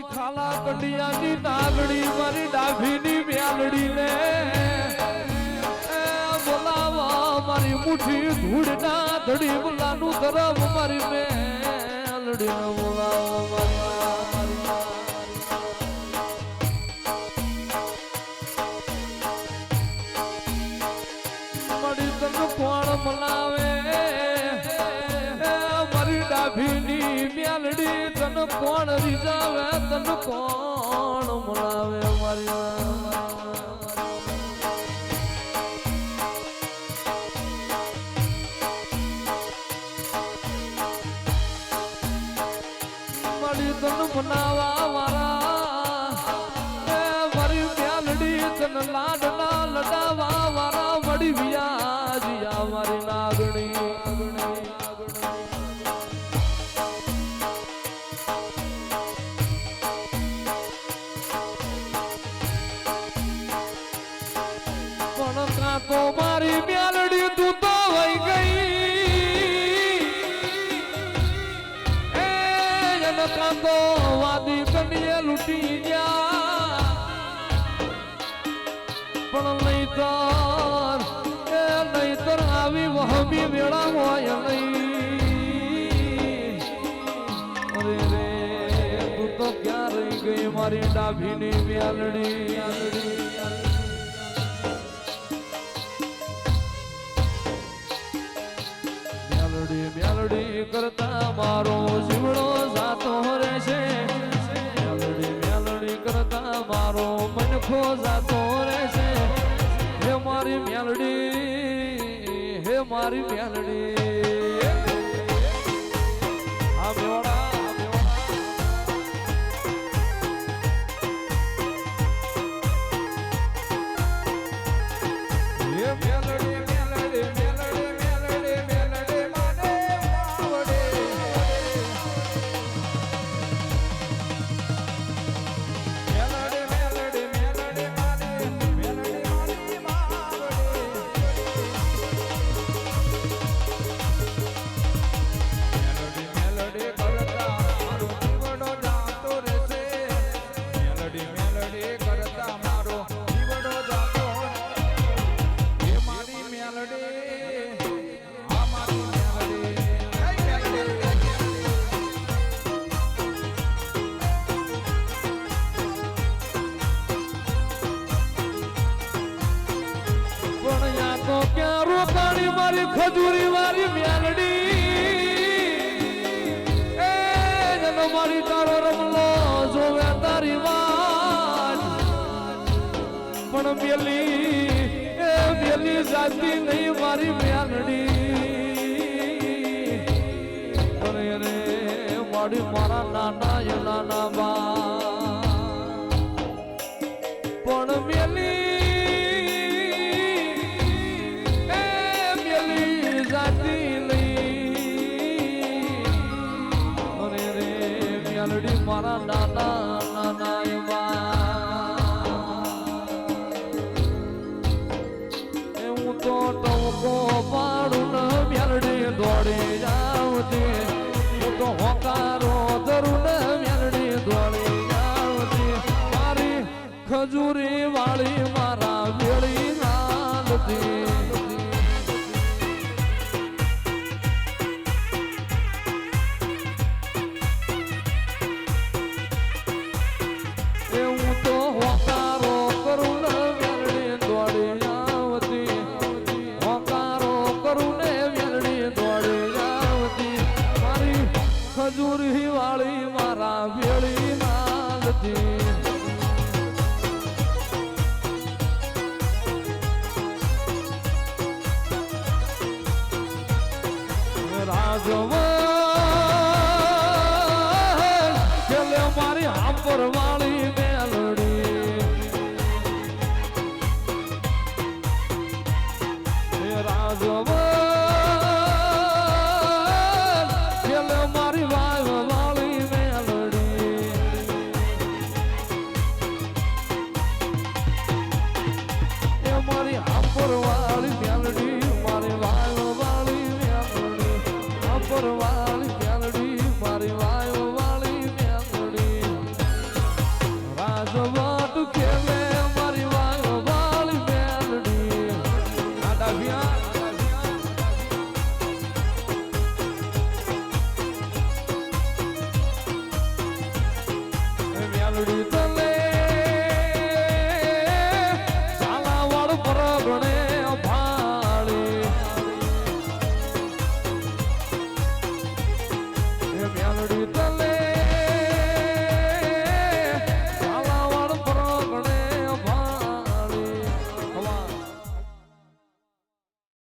મારી ખાલા કંડિયાની નાગડી મારી ડાભીની મ્યાલડી ને બોલાવા મારી મુઠ્ઠી ધૂળના ધડી બોલાનું ધરમ મારી મેલડી ને બોલાવા મારી કોણ મનાવે એ મારી ડાભીની મ્યાલડી તને કોણ રીઝાવે. તને કોણ મળાવે મારી મળી તને વાળા. મારી મ્યાલડી તને લાડના લડાવા. તો મારી મ્યાલડી તું તો વહી ગઈ. એ જનતા તો વાદી કનીએ લૂટી ગયા. પણ નહીતર, એ નહીતર આવી વહમી વેળા હોય નહીં. અરે રે, તું તો ક્યાં રહી ગઈ મારી ડાભીની મ્યાલડી મ્યાલડી મનખો જાતો રહેશે હે મારી મ્યાલડી હે મારી મેવાડા મેવાડા હે મેલડી મેલડી. મારી ખજૂરી મારી મ્યાલડી. એ જનો મારી તારો રમલો જોવે તારી વાત. પણ મેલી એ મેલી જાતી નહીં મારી મ્યાલડી. અરે અરે, મારી મેલડી મારા નાના વાળી મારા વેળી છેલ્લે મારી હાપર વાળી મેલડી હે વાળી મેલડી મારી વાયો વાળી મેલડી રાજવટ કેલે મારી વાયો વાળી મેલડી આડા વ્યા